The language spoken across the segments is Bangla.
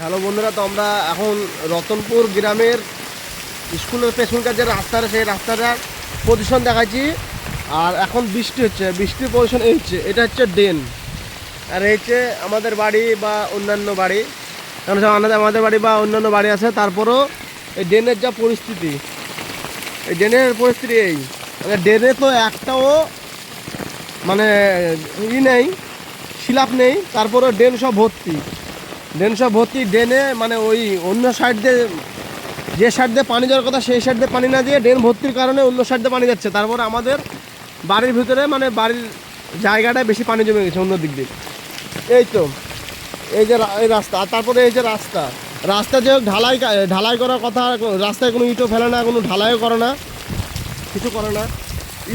হ্যালো বন্ধুরা তো আমরা এখন রতনপুর গ্রামের স্কুলের পেছনকার যে রাস্তার সেই রাস্তাটার পজিশন দেখাচ্ছি। আর এখন বৃষ্টি হচ্ছে, বৃষ্টির পজিশন এই হচ্ছে, এটা হচ্ছে ড্রেন। আর এই হচ্ছে আমাদের বাড়ি বা অন্যান্য বাড়ি। কারণ সব আমাদের আমাদের বাড়ি বা অন্যান্য বাড়ি আছে, তারপরও এই ড্রেনের যা পরিস্থিতি, এই ড্রেনের পরিস্থিতি এই। মানে ড্রেনে তো একটাও মানে ই নেই, শিলাপ নেই তারপরে ড্রেন সব ভর্তি। ড্রেন সব ভর্তি ড্রেনে মানে ওই অন্য সাইড দিয়ে যে সাইড দিয়ে পানি যাওয়ার কথা সেই সাইড দিয়ে পানি না দিয়ে ড্রেন ভর্তির কারণে অন্য সাইড দিয়ে পানি যাচ্ছে। তারপরে আমাদের বাড়ির ভিতরে মানে বাড়ির জায়গাটায় বেশি পানি জমে গেছে অন্য দিক দিয়ে। এই তো, এই যে এই রাস্তা, আর তারপরে এই যে রাস্তা রাস্তা যে ঢালাই ঢালাই করার কথা রাস্তায় কোনো ইটও ফেলে না, কোনো ঢালাইও করে না, কিছু করে না।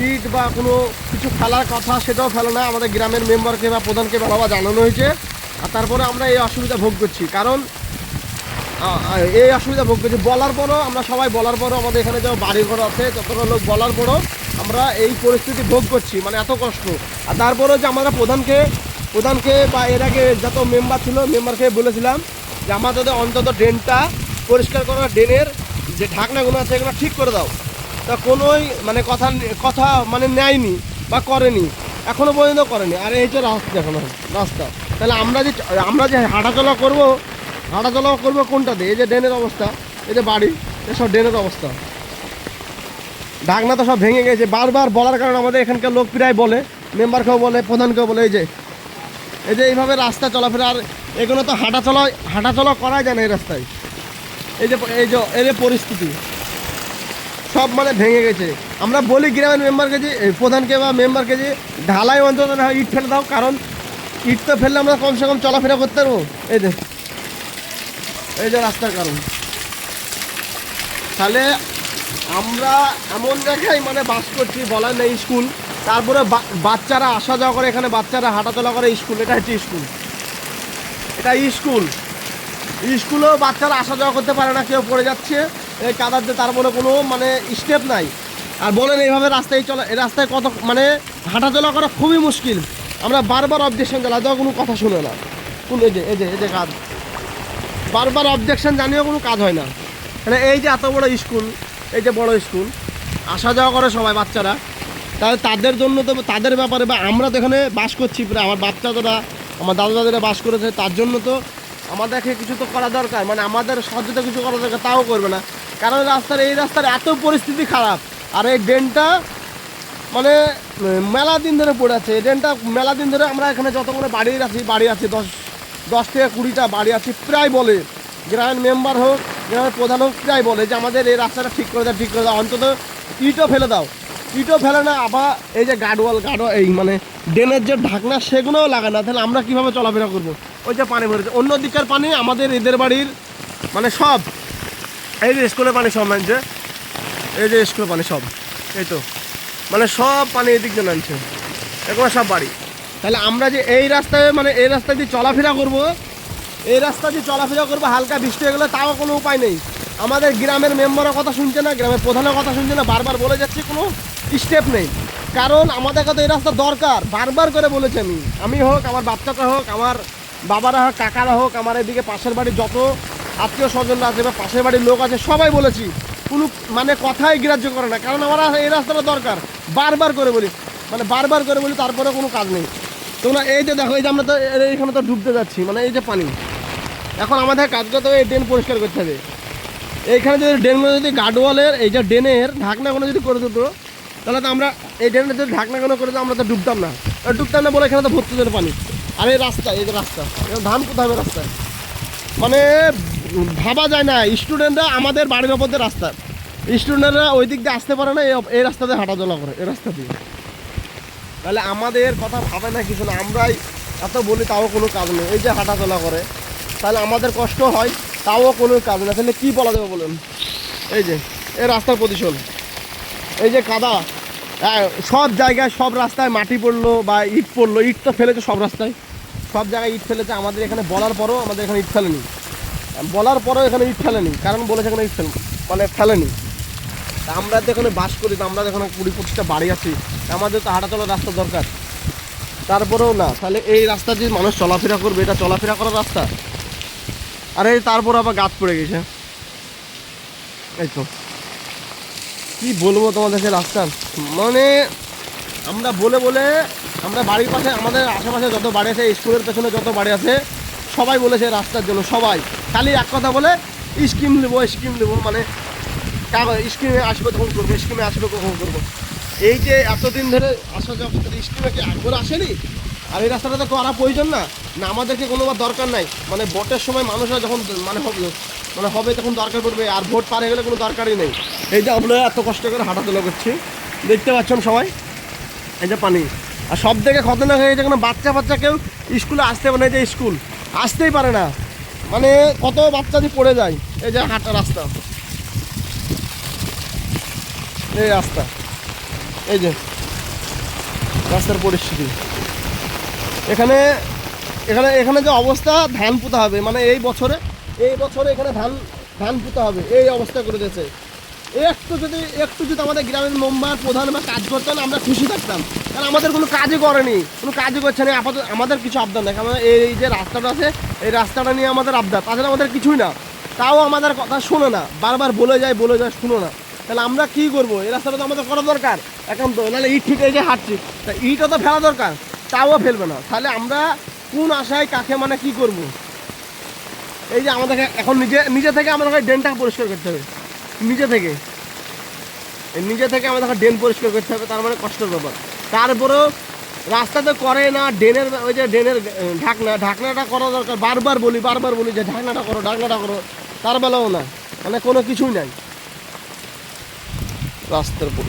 ইট বা কোনো কিছু ফেলার কথা সেটাও ফেলে না। আমাদের গ্রামের মেম্বারকে বা প্রধানকে বাবা জানানো হয়েছে। আর তারপরে আমরা এই অসুবিধা ভোগ করছি। কারণ এই অসুবিধা ভোগ করছি। বলার পরও আমরা সবাই বলার পরও আমাদের এখানে যে বাড়ি ঘর আছে যতটা লোক বলার পরও আমরা এই পরিস্থিতি ভোগ করছি মানে এত কষ্ট। আর তারপরেও যে আমরা প্রধানকে প্রধানকে বা এর আগে যত মেম্বার ছিল, মেম্বারকে বলেছিলাম যে আমাদের অন্তত ড্রেনটা পরিষ্কার করা, ড্রেনের যে ঢাকনাগুলো আছে, এগুলো ঠিক করে দাও। তা কোনোই মানে কথা কথা মানে নেয়নি বা করেনি এখনও পর্যন্ত করেনি। আর এই যে রাস্তা এখন রাস্তা। তাহলে আমরা যে আমরা যে হাঁটাচলা করব হাঁটাচলা করব কোনটাতে এই যে ড্রেনের অবস্থা, এই যে বাড়ি এসব ড্রেনের অবস্থা। ঢাকনা তো সব ভেঙে গেছে। বারবার বলার কারণে আমাদের এখানকার লোক প্রায় বলে, মেম্বারকেও বলে, প্রধানকেও বলে, এই যে এই যে এইভাবে রাস্তা চলাফেরা, আর এগুলো তো হাঁটাচলা হাঁটাচলা করা যায় না এই রাস্তায়। এই যে এই যে এই যে পরিস্থিতি, সব মানে ভেঙে গেছে। আমরা বলি গ্রামের মেম্বারকে যে, প্রধানকে বা মেম্বারকে যে, ঢালাই অন্তত না ইট ফেলে দাও, কারণ ইট তো ফেললে আমরা কমসে কম চলাফেরা করতে পারব। এই যে এই যে রাস্তার কারণ। তাহলে আমরা এমন জায়গায় মানে বাস করছি, বলার নেই স্কুল। তারপরে বাচ্চারা আসা যাওয়া করে এখানে, বাচ্চারা হাঁটাচলা করে স্কুল। এটা হচ্ছে স্কুল। এটা স্কুল। স্কুলেও বাচ্চারা আসা যাওয়া করতে পারে না, কেউ পড়ে যাচ্ছে। এই কাদাতে তারপরে কোনো মানে স্টেপ নাই। আর বলেন এইভাবে রাস্তায় চলা এই রাস্তায় কত মানে হাঁটাচলা করা খুবই মুশকিল। আমরা বারবার অবজেকশন জ্বালাই দেওয়া কোনো কথা শুনে না। কোন এই যে এই যে এই যে কাজ। বারবার অবজেকশন জানিয়েও কোনো কাজ হয় না। মানে এই যে এত বড় স্কুল এই যে বড় স্কুল আসা যাওয়া করে সবাই, বাচ্চারা। তাহলে তাদের জন্য তো, তাদের ব্যাপারে বা আমরা তো এখানে বাস করছি আমার বাচ্চারা, আমার দাদা দাদিরা বাস করেছে, তার জন্য তো আমাদেরকে কিছু তো করা দরকার। মানে আমাদের সহযোগিতা কিছু করা দরকার, তাও করবে না। কারণ রাস্তার, এই রাস্তার এত পরিস্থিতি খারাপ। আর এই ড্রেনটা মানে মেলা দিন ধরে পড়ে আছে। ড্রেনটা মেলা দিন ধরে আমরা এখানে যতগুলো বাড়ি আছি বাড়ি আছি, দশ দশ থেকে কুড়িটা বাড়ি আছি, প্রায় বলে। গ্রামের মেম্বার হোক, গ্রামের প্রধান হোক, প্রায় বলে যে আমাদের এই রাস্তাটা ঠিক করে দাও, ঠিক করে দাও। অন্তত ইটও ফেলে দাও। ইটও ফেলে না, আবার এই যে গার্ডওয়াল গার্ড এই মানে ড্রেনের যে ঢাকনা, সেগুলোও লাগে না। তাহলে আমরা কীভাবে চলাফেরা করব? ওই যে পানি ভরেছে। অন্য দিকের পানি আমাদের এদের বাড়ির মানে সব। এই যে স্কুলের পানি সব মানছে এই যে স্কুলের পানি সব। এই তো। মানে সব পানি এদিক দিয়ে নামছে। এগুলো সব বাড়ি। তাহলে আমরা যে এই রাস্তায় মানে এই রাস্তায় দিয়ে চলাফেরা করব, এই রাস্তা দিয়ে চলাফেরা করব, হালকা বৃষ্টি হয়ে গেলে তাও কোনো উপায় নেই। আমাদের গ্রামের মেম্বারের কথা শুনছে না, গ্রামের প্রধানের কথা শুনছে না, বারবার বলে যাচ্ছে, কোনো স্টেপ নেই। কারণ আমাদের কাছে এই রাস্তা দরকার, বারবার করে বলেছি আমি। আমি হোক, আমার বাচ্চাটা হোক, আমার বাবারা হোক, কাকারা হোক, আমার এদিকে পাশের বাড়ির যত আত্মীয় স্বজনরা আছে বা পাশের বাড়ির লোক আছে, সবাই বলেছি কোনো মানে কথাই গ্রাহ্য করে না। কারণ আমার এই রাস্তাটা দরকার। বারবার করে বলি। মানে বারবার করে বলি, তারপরে কোনো কাজ নেই। তোমরা এই যে দেখো, এই যে আমরা তো এইখানে তো ডুবতে যাচ্ছি মানে এই যে পানি। এখন আমাদের কাজটা তো এই ড্রেন পরিষ্কার করতে হবে। এইখানে যদি ড্রেনগুলো যদি গার্ডওয়ালের, এই যে ড্রেনের ঢাকনাগুলো যদি করে দিত, তাহলে তো আমরা এই ড্রেনের যদি ঢাকনাগুলো করে দিত, আমরা তো ডুবতাম না। ডুবতাম না বলে এখানে তো ভর্তি পানি। আর এই রাস্তা, এই যে রাস্তা ধান কোথায় হবে রাস্তায়? মানে ভাবা যায় না স্টুডেন্টরা আমাদের বাড়ির ওপর রাস্তা। স্টুডেন্টরা ওই দিক দিয়ে আসতে পারে না, এই রাস্তাতে হাঁটাচলা করে, এই রাস্তা দিয়ে। তাহলে আমাদের কথা ভাবে না কিছু না, আমরাই এত বলি তাও কোনো কাজ নেই, এই যে হাঁটাচলা করে। তাহলে আমাদের কষ্ট হয়, তাও কোনো কাজ না তাহলে কী বলা যাবে বলুন? এই যে, এই রাস্তার পজিশন এই যে কাদা সব জায়গায় সব রাস্তায় মাটি পড়ল বা ইট পড়ল, ইট তো ফেলেছে সব রাস্তায়। সব জায়গায় ইট ফেলেছে, আমাদের এখানে বলার পরও আমাদের এখানে ইট ফেলেনি। বলার পরেও এখানে ইট ফেলেনি। কারণ বলেছে এখানে ইট মানে ফেলেনি। তা আমরা তো এখানে বাস করি, তো আমরা তো এখানে কুড়ি পঁচিশটা বাড়ি আছি। আমাদের তো হাঁটাচলার রাস্তা দরকার। তারপরেও না, তাহলে এই রাস্তা যে মানুষ চলাফেরা করবে, এটা চলাফেরা করার রাস্তা? আর এই তারপর আবার গাছ পড়ে গেছে। এই তো। কি বলব তোমাদের তোমাদেরকে রাস্তা মানে আমরা বলে বলে আমরা বাড়ির পাশে, আমাদের আশেপাশে যত বাড়ি আছে, স্কুলের পেছনে যত বাড়ি আছে, সবাই বলেছে রাস্তার জন্য, সবাই। খালি এক কথা বলে, স্কিম নেব স্কিম নেব মানে কাগজ, স্কিমে আসবে তখন করব, স্কিমে আসবে কখন করব। এই যে এতদিন ধরে আসা যাওয়া স্কিমে কি একবার আসেনি? আর এই রাস্তাটা তো করা প্রয়োজন না? না, আমাদেরকে কোনোবার দরকার নাই। মানে ভোটের সময় মানুষরা যখন মানে হবে মানে হবে তখন দরকার পড়বে, আর ভোট পার গেলে কোনো দরকারই নেই। এই যে আমরা এত কষ্ট করে হাঁটাচলা করছি, দেখতে পাচ্ছেন সবাই? এই যে পানি। আর সব থেকে খতরনাক হয়ে গেছে বাচ্চা বাচ্চা কেউ স্কুলে আসতে পারে না যে স্কুল। আসতেই পারে না। মানে কত বাচ্চা পড়ে যায়? এই যে হাঁটা রাস্তা। এই রাস্তা। এই যে রাস্তার পরিস্থিতি। এখানে এখানে এখানে যে অবস্থা, ধান পুঁতা হবে। মানে এই বছরে এই বছরে এখানে ধান ধান পুঁতা হবে। এই অবস্থা করে দিয়েছে। একটু যদি একটু যদি আমাদের গ্রামের মেম্বার প্রধান বা কাজ করতেন আমরা খুশি থাকতাম। কারণ আমাদের কোনো কাজই করেনি, কোনো কাজই করছে না। আপাতত আমাদের কিছু আবদার নেই। কারণ এই যে রাস্তাটা আছে, এই রাস্তাটা নিয়ে আমাদের আবদার। তাছাড়া আমাদের কিছুই না। তাও আমাদের কথা শোনো না। বারবার বলে যায় বলে যায়, শুনো না। তাহলে আমরা কি করব? এই রাস্তাটা তো আমাদের করা দরকার। এখন নাহলে ইট ঠিক এই যে হাঁটছি, তা ইটও তো ফেলা দরকার। তাও ফেলবে না। তাহলে আমরা কোন আশায় কাকে মানে কি করব? এই যে আমাদেরকে এখন নিজে নিজে থেকে আমাদেরকে ড্রেনটা পরিষ্কার করতে হবে। নিজে থেকে। নিজে থেকে আমাদের ড্রেন পরিষ্কার করতে হবে, তার মানে কষ্টের ব্যাপার। তারপরেও রাস্তা তো করে না, ড্রেনের ওই যে ড্রেনের ঢাকনা, ঢাকনাটা করা দরকার। বারবার বলি বারবার বলি যে ঢাকনাটা করো ঢাকনাটা করো। তার বেলাও না মানে কোনো কিছুই নাই। রাস্তার উপর